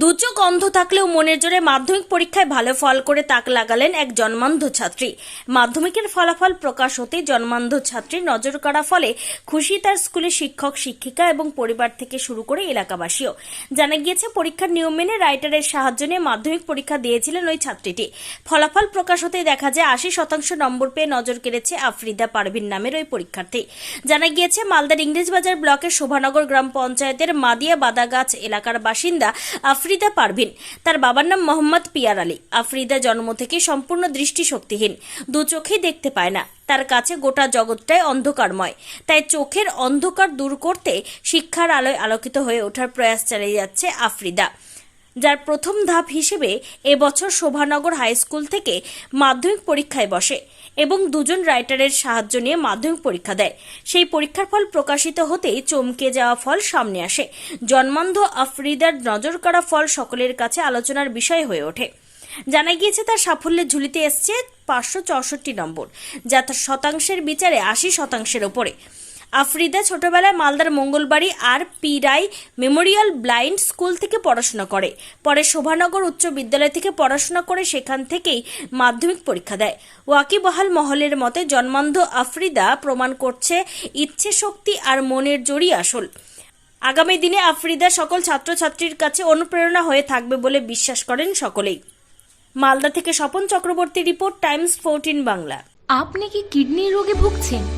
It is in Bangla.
দু চোখ অন্ধ থাকলেও মনের জোরে মাধ্যমিক পরীক্ষায় ভালো ফল করে তাক লাগালেন এক জন্মান্ধ ছাত্রী। মাধ্যমিকের ফলাফল প্রকাশ হতে জন্মান্ধ ছাত্রীর নজর কাড়া ফলে খুশি তার স্কুলের শিক্ষক, শিক্ষিকা এবং পরিবার থেকে শুরু করে এলাকাবাসীও। জানা গিয়েছে, পরীক্ষার নিয়ম মেনে রাইটারের সাহায্য নিয়ে মাধ্যমিক পরীক্ষা দিয়েছিলেন ওই ছাত্রীটি। ফলাফল প্রকাশ হতেই দেখা যায়, আশি শতাংশ নম্বর পেয়ে নজর কেড়েছে আফরিদা পারভিন নামের ওই পরীক্ষার্থী। জানা গিয়েছে, মালদার ইংরেজবাজার ব্লকের শোভানগর গ্রাম পঞ্চায়েতের মাদিয়া বাদাগাছ এলাকার বাসিন্দা আফরিদা পারভিন। তার বাবার নাম মোহাম্মদ পিয়ার আলী। আফ্রিদা জন্ম থেকে সম্পূর্ণ দৃষ্টিশক্তিহীন। দু চোখে দেখতে পায় না। তার কাছে গোটা জগৎটাই অন্ধকারময়। তাই চোখের অন্ধকার দূর করতে শিক্ষার আলোয় আলোকিত হয়ে ওঠার প্রয়াস চালিয়ে যাচ্ছে আফরিদা। যার প্রথম ধাপ হিসেবে এবছর শোভানগর হাই স্কুল থেকে মাধ্যমিক পরীক্ষায় বসে এবং দুজন রাইটারের সাহায্য নিয়ে মাধ্যমিক পরীক্ষা দেয়। সেই পরীক্ষার ফল প্রকাশিত হতেই চমকে যাওয়া ফল সামনে আসে। জন্মান্ধ আফরিদার নজর কাড়া ফল সকলের কাছে আলোচনার বিষয় হয়ে ওঠে। জানা গিয়েছে, তার সাফল্যের ঝুলিতে এসছে পাঁচশো চৌষট্টি নম্বর, যা তার শতাংশের বিচারে আশি শতাংশের ওপরে। আফরিদা ছোটবেলায় মালদার Mangalbari R P Roy memorial blind school থেকে পড়াশোনা করে। পরে শোভানগর উচ্চ বিদ্যালয় থেকে পড়াশোনা করে সেখান থেকেই মাধ্যমিক পরীক্ষা দেয়। ওয়াকিবহাল মহলের মতে জন্মান্ধ আফরিদা প্রমাণ করছে ইচ্ছে শক্তি আর মনের জোরই আসল। আগামী দিনে আফরিদা সকল ছাত্রছাত্রীর কাছে অনুপ্রেরণা হয়ে থাকবে বলে বিশ্বাস করেন সকলেই। মালদা থেকে Swapan Chakraborty report, Times fourteen Bangla. আপনি কি কিডনির রোগে ভুগছেন?